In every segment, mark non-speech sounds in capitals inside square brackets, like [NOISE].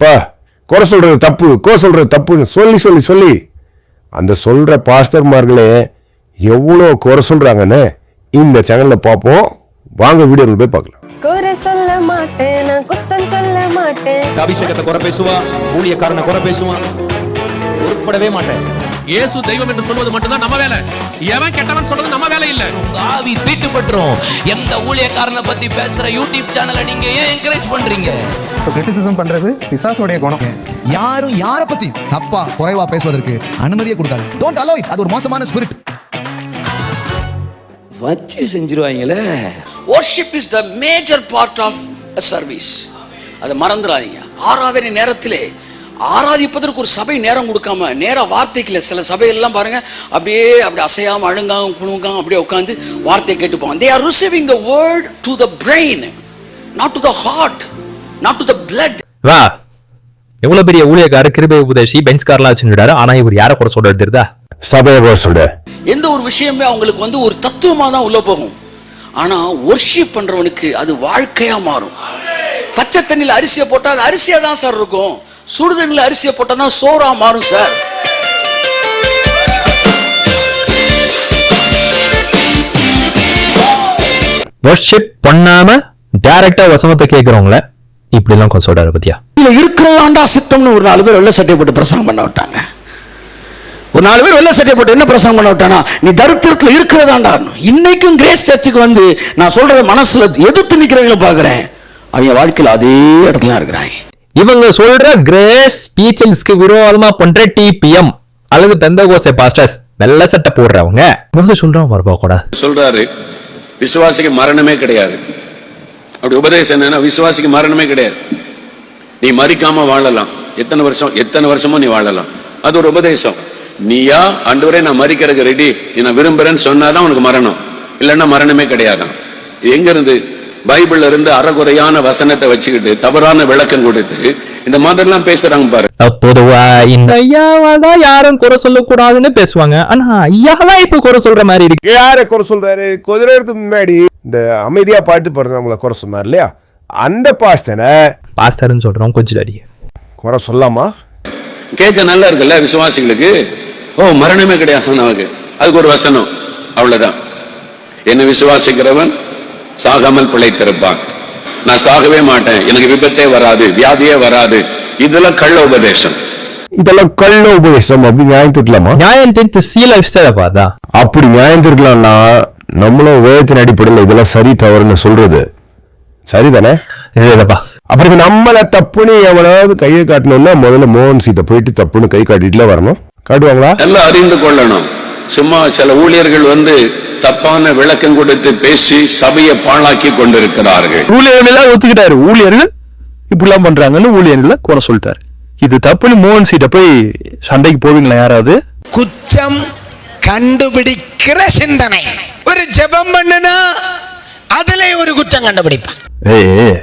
பா குறை சொல்றது தப்பு கோ சொல்றது தப்புன்னு சொல்லி சொல்லி சொல்லி அந்த சொல்ற பாஸ்டர்மார்களே எவ்வளோ குறை சொல்றாங்கன்னு இந்த சேனல்ல பார்ப்போம். வாங்க வீடியோவில் போய் பார்க்கலாம். குறை சொல்ல மாட்டேன் நான் குத்தம் சொல்ல மாட்டேன். அபிஷேகத்தை குறை பேசுவான் ஊழியக்காரனை குறை பேசுவான் உருப்படவே மாட்டேன். இயேசு தெய்வம் என்று சொல்வது மட்டும்தான் நம்ம வேலை. எவன் கெட்டவன் சொல்றது நம்ம வேலை இல்ல. உங்க ஆவி தீட்டுப்பட்டுரும். எந்த ஊழியக்காரனை பத்தி பேசுற யூடியூப் சேனலை நீங்க ஏன் என்கரேஜ் பண்றீங்க? ஸோ கிரிட்டிசிசம் பண்றது பிசாசோடைய குணம். யாரும் யாரை பத்தி தப்பா குறைவா பேசுவதற்கு அனுமதியே கொடுக்காது. டோன்ட் அலோ இட் அது ஒரு மோசமான ஸ்பிரிட் வச்சு செஞ்சிருவாங்களே. Worship is the major part of a service அதை மறந்துடாதீங்க. ஆராதனை நேரத்திலே ஆராதிப்பதற்கு ஒரு சபை நேரம் கொடுக்காம நேர வார்த்தைக்குள்ள சில சபையெல்லாம் பாருங்க அப்படியே அப்படி அசையாம அழுங்காங்க குணுங்காங்க அப்படியே உட்காந்து வார்த்தையை கேட்டுப்பாங்க they are receiving the word to the brain not to the heart not to the blood. வா எவ்வளவு பெரிய ஊழியக்காரர் கிருபை உபதேசி பென்ஸ் கார்லாம் வச்சுட்டாரு ஆனா இவர் யார கூட சொல்றது தெரியுதா? சபையை குறை சொல்ற. எந்த ஒரு விஷயமே அவங்களுக்கு வந்து ஒரு தத்துவமா தான் உள்ள போகும். ஆனா ஒர்ஷிப் பண்றவனுக்கு அது வாழ்க்கையா மாறும். பச்சை தண்ணியில் அரிசியை போட்டா அது அரிசியா தான் சார் இருக்கும். சுடு தண்ணியில் அரிசியை போட்டா தான் சோறா மாறும் சார். வர்ஷிப் பண்ணாம டைரக்டா வசனத்தை கேக்குறவங்கள இப்படி எல்லாம் கொஞ்சம் சொல்றாரு பத்தியா? இதுல இருக்கிறதாண்டா சித்தம்னு ஒரு நாலு பேர் வெள்ளை சட்டை போட்டு பிரசங்கம் பண்ண விட்டாங்க. ஒரு நாலு பேர் வெள்ளை சட்டை போட்டு என்ன பிரசங்கம் பண்ண விட்டானா? நீ தரித்திரத்துல இருக்கிறதாண்டா. இன்னைக்கும் கிரேஸ் சர்ச்சுக்கு வந்து நான் சொல்றத மனசுல எதிர்த்து நிக்கிறவங்கள பாக்குறேன் அவங்க வாழ்க்கையில அதே இடத்துல இருக்கிறாங்க. இவங்க சொல்ற கிரேஸ் ஸ்பீச்சல்ஸ்க்கு விரோதமா பண்ற டிபிஎம் அல்லது பெந்தகோசை பாஸ்டர்ஸ் வெள்ள சட்டை போடுறவங்க. இவங்க சொல்றோம் வரப்பா கூட. சொல்றாரு. விசுவாசிக்கு மரணமே கிடையாது. அப்படி உபதேசம் என்னன்னா விசுவாசிக்கு மரணமே கிடையாது. நீ மறிக்காம வாழலாம். எத்தனை வருஷம் எத்தனை வருஷமும் நீ வாழலாம். அது ஒரு உபதேசம். நீயா அன்றுவரே நான் மறிக்கிறதுக்கு ரெடி நீ நான் விரும்புறேன்னு சொன்னாதான் உனக்கு மரணம். இல்லைன்னா மரணமே கிடையாதான். எங்க இருந்து? பைபிள்ல இருந்து அறகுறையான வசனத்தை வச்சுக்கிட்டு தவறான விளக்கம் கொடுத்து இந்த மாதிரிலாம் பேசுறாங்க பாரு. பொதுவா இந்த ஐயாவா தான் யாரும் குறை சொல்லக்கூடாதுன்னு பேசுவாங்க. ஆனா ஐயாலாம் இப்ப குறை சொல்ற மாதிரி இருக்கு. யாரை குறை சொல்றாரு? கொஞ்ச நேரத்துக்கு முன்னாடி இந்த அமைதியா பாட்டு பாடுறவங்கள குறை சொன்னார் இல்லையா? அந்த பாஸ்டனை பாஸ்டர்னு சொல்றோம் கொஞ்சம் அடி. குறை சொல்லாமா? கேட்க நல்லா இருக்குல்ல விசுவாசிகளுக்கு? ஓ மரணமே கிடையாது நமக்கு. அதுக்கு ஒரு வசனம். அவ்வளவுதான். என்ன விசுவாசிக்கிறவன்? சாகாமல் பிழைத்திருப்பான். நான் சாகவே மாட்டேன். எனக்கு விபத்தே வராது வியாதியே வராது. இதெல்லாம் கள்ள உபதேசம். இதெல்லாம் கள்ள உபதேசம் அப்படி நியாயம் திட்டலாமா நியாயம் தெரிந்து சீ லைஃப் ஸ்டைல பார்த்தா அப்படி நியாயம் திருக்கலாம்னா நம்மளும் வேதத்தின் அடிப்படையில் இதெல்லாம் சரி தவறுன்னு சொல்றது. சரிதானே? இல்லப்பா அப்புறம் நம்மள தப்புன்னு எவனாவது கையை காட்டணும்னா முதல்ல மோகன் சீத்தை போயிட்டு தப்புன்னு கை காட்டிட்டுல வரணும். காட்டுவாங்களா? எல்லாம் அறிந்து கொள்ளணும். சும்மா சில ஊழியர்கள் வந்து தப்பான விளக்கம் கொடுத்து பேசி சபையை பாழாக்கி கொண்டிருக்கிறார்கள். ஊழியர்கள் எல்லாம் ஒத்துக்கிட்டாரு. ஊழியர்கள் இப்படிலாம் பண்றாங்கன்னு ஊழியர்களை குறை சொல்லிட்டாரு. இது தப்புன்னு மோகன் சீட்ட போய் சண்டைக்கு போவீங்களா யாராவது? குற்றம் கண்டுபிடிக்கிற சிந்தனை. ஒரு ஜெபம் பண்ணுனா அதுல ஒரு குற்றம் கண்டுபிடிப்பான். ஏய்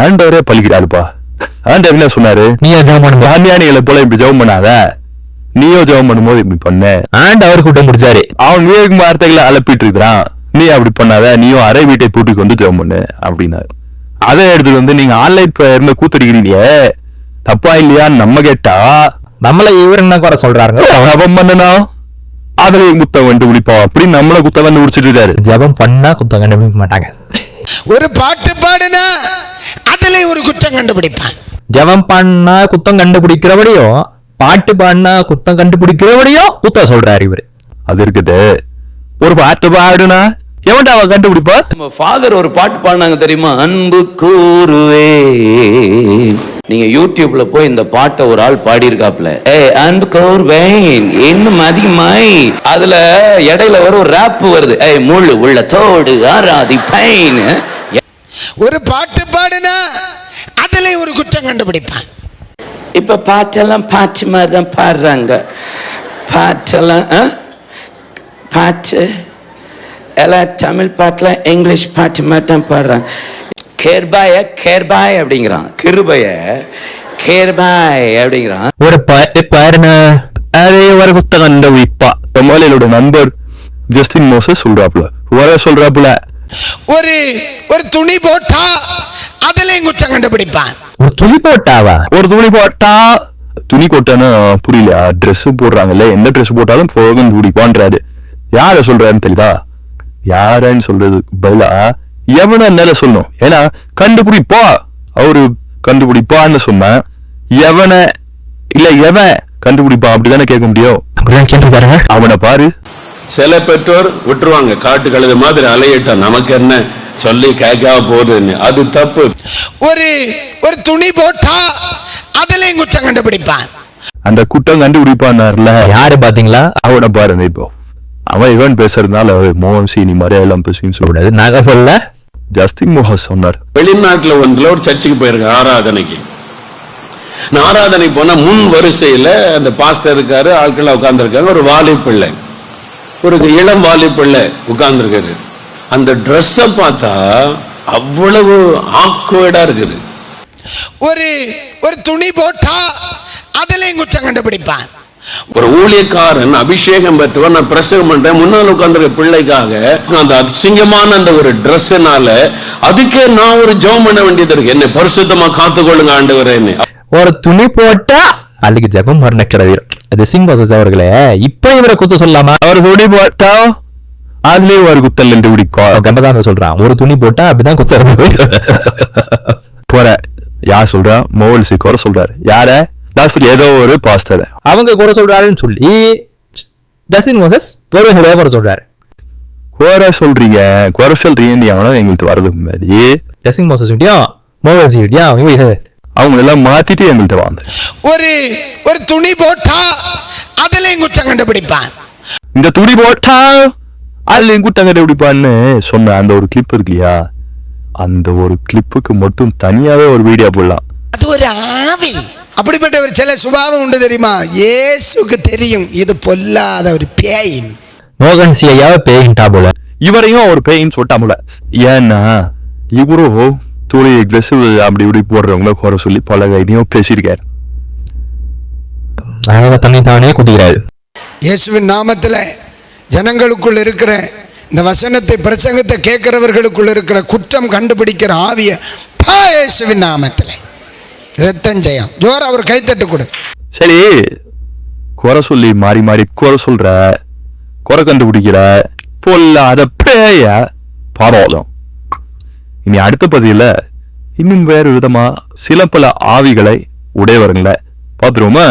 ஆண்டவரே பலிக்கிறாருப்பா ஆண்டவர் என்ன சொன்னாரு? நீ ஜெபம் பண்ணுங்க தானியானிகளை போல இப்படி ஜெபம் பண்ணாத. நீயோ ஜெபம் பண்ணும்போது இப்படி பண்ண. ஆண்ட் அவர் கூட்டம் முடிச்சாரு. அவன் விவேக் வார்த்தைகளை அலப்பிட்டு இருக்கிறான் நீ அப்படி பண்ணாத நீயும் அரை வீட்டை பூட்டி கொண்டு ஜெபம் பண்ணு அப்படின்னாரு. அதை எடுத்துட்டு வந்து நீங்க ஆன்லைன் பிரேயர்னு கூத்தடிக்கிறீங்க. தப்பா இல்லையான்னு நம்ம கேட்டா? நம்மள இவர் என்ன குறை சொல்றாருங்க? ஜபம் பண்ணனா? அதுல குத்த கண்டுபிடிப்போம் அப்படின்னு நம்மள குத்த கண்டுபிடிச்சிட்டு இருக்காரு ஜெபம் பண்ணா குத்தம் கண்டுபிடிக்க மாட்டாங்க. ஒரு பாட்டு பாடுனா அதுல ஒரு குற்றம் கண்டுபிடிப்பான். ஜெபம் பண்ணா குத்தம் கண்டுபிடிக்கிறபடியோ பாட்டு பாடினா குத்தம் கண்டுபிடிக்கிறபடியோ குத்தம் சொல்றாரு இவரு. அது இருக்குது. ஒரு பாட்டு பாடுனா எவன்டா அவன் கண்டுபிடிப்பா? நம்ம ஃபாதர் ஒரு பாட்டு பாடினாங்க தெரியுமா? அன்பு கூறுவே நீங்க யூடியூப்ல போய் இந்த பாட்டை ஒரு ஆள் பாடியிருக்காப்ல ஏ அன்பு கூறுவேன். இன்னும் அதிகமாய். அதுல இடையில ஒரு ரேப் வருது. ஏய் முள்ளு உள்ள தோடு ஆராதி பைன் ஒரு பாட்டு பாடுனா அதுல ஒரு குற்றம் கண்டுபிடிப்பான். இப்ப பாட்டெல்லாம் பாட்டு மாதிரி தான் பாடுறாங்க. பாட்டெல்லாம்? பாட்டு எல்லாம் தமிழ் பாட்டில் இங்கிலீஷ் பாட்டு மாதிரி தான் பாடுறாங்க. கேர்பாய கேர்பாய் அப்படிங்கிறான். கிருபைய கேர்பாய் அப்படிங்கிறான். ஒரு பாட்டு பாருனா அதே வர குத்த கண்டுபிடிப்பா தொமாலியோட நண்பர் ஜஸ்டின் மோசஸ் சொல்றாப்புல. வர சொல்றாப்புல. ஒரு ஒரு துணி போட்டா அதுலயும் குற்றம் கண்டுபிடிப்பான். ஒரு துணி போட்டாவா? ஒரு துணி போட்டா துணி போட்டான்னு புரியல Dress போடுறாங்கல்ல எந்த Dress போட்டாலும் போகன் துடிப்பான்றாரு யார சொல்றாருன்னு தெரியுதா? யாரன்னு சொல்றதுக்கு பதிலா எவன என்னால சொல்லணும். ஏன்னா கண்டுபிடிப்பா. அவரு கண்டுபிடிப்பான்னு சொன்னா எவன இல்ல எவன் கண்டுபிடிப்பான் அப்படிதானே கேட்க முடியும். அவனை பாரு. சில பெற்றோர் விட்டுருவாங்க. காட்டு கழுத மாதிரி அலையிட்டோம் நமக்கு என்ன? சொல்லி கேட்காம போகுதுன்னு அது தப்பு. ஒரு ஒரு துணி போட்டா அதுலயும் குற்றம் கண்டுபிடிப்பான். அந்த குற்றம் கண்டுபிடிப்பான்னார்ல? யாரு பாத்தீங்களா? அவனை பாருங்க இப்போ. அவன் இவன் பேசுறதுனால மோகன் சீனி மாதிரி எல்லாம் பேசுன்னு சொல்ல கூடாது நாங்க சொல்ல ஜஸ்டின் மோகன் சொன்னார். வெளிநாட்டுல ஒன்றுல ஒரு சர்ச்சுக்கு போயிருக்கேன் ஆராதனைக்கு. நான் ஆராதனை போனா முன் வரிசையில அந்த பாஸ்டர் இருக்காரு ஆட்கள் உட்கார்ந்துருக்காங்க. ஒரு வாலி பிள்ளை. ஒரு இளம் வாலி பிள்ளை உட்கார்ந்துருக்காரு. அந்த ட்ரெஸ்ஸை பார்த்தா அவ்வளவு ஆக்வேர்டா இருக்குது. ஒரு ஒரு துணி போட்டா அதுலயும் குற்றம் கண்டுபிடிப்பான். ஒரு ஊழியக்காரன் அபிஷேகம் பெற்றவன் நான் பிரசங்கம் பண்றேன் முன்னால் உட்கார்ந்துருக்க பிள்ளைக்காக அந்த அசிங்கமான அந்த ஒரு ட்ரெஸ்ஸுனால அதுக்கே நான் ஒரு ஜெபம் பண்ண வேண்டியது இருக்கு. என்னை பரிசுத்தமா காத்துக்கொள்ளுங்க ஆண்டவரேன்னு ஒரு துணி போட்டா அதுக்கு ஜெபம் மரண கிடவீர் அது சிங் பாசஸ் அவர்களே இப்ப இவரை குத்த சொல்லலாமா அவர் துணி போட்டா அதுலயே ஒரு குத்தல் என்று பிடிக்கும். கண்டதான் சொல்றான். ஒரு துணி போட்டா அப்படிதான் குத்துறது [LAUGHS] போற. யார் சொல்றா? மோகன் சி குறை சொல்றாரு. யார? ஏதோ ஒரு பாஸ்டர் அவங்க குறை சொல்றாருன்னு சொல்லி ஜஸ்டின் மோசஸ் ஒருவங்களே குறை சொல்றாரு. குறை சொல்றீங்க. குறை சொல்றீங்க அவனும் எங்களுக்கு வரதுக்கு முன்னாடி. ஜஸ்டின் மோசஸ் விட்டியும் மோகன் சி விட்டியும் அவங்க அவங்க எல்லாம் மாத்திட்டு எங்கள்கிட்ட வாங்க ஒரு ஒரு துணி போட்டா அதுலயும் குற்றம் கண்டுபிடிப்பான். இந்த துணி போட்டா அதுல குட்டங்க எப்படிப்பான்னு சொன்ன அந்த ஒரு கிளிப் இருக்கு இல்லையா? அந்த ஒரு கிளிப்புக்கு மட்டும் தனியாவே ஒரு வீடியோ போடலாம். அது ஒரு ஆவி. அப்படிப்பட்ட ஒரு சில சுபாவம் உண்டு தெரியுமா? இயேசுக்கு தெரியும். இது பொல்லாத ஒரு பேயின். மோகன் சி ஐயாவை பேயின்ட்டா போல. இவரையும் ஒரு பேயின்னு சொல்லிட்டாமுல ஏன்னா இவரும் துணி ட்ரெஸ் அப்படி இப்படி போடுறவங்கள குறை சொல்லி பல இதையும் பேசியிருக்காரு. தன்னை தானே குதிக்கிறாரு. இயேசுவின் நாமத்துல ஜனங்களுக்குள் இருக்கிற இந்த வசனத்தை பிரசங்கத்தை கேட்கிறவர்களுக்குள் இருக்கிற குற்றம் கண்டுபிடிக்கிற ஆவிய பாயேசுவின் நாமத்தில். ரத்தஞ்சயம் ஜோர் அவர் கைத்தட்டு கொடு. சரி குறை சொல்லி மாறி மாறி குறை சொல்ற குறை கண்டுபிடிக்கிற பொல்லாத பேய பரோதம் இனி அடுத்த பதிவுல இன்னும் வேறு விதமா சில பல ஆவிகளை உடையவருங்களை பார்த்துருவோமா?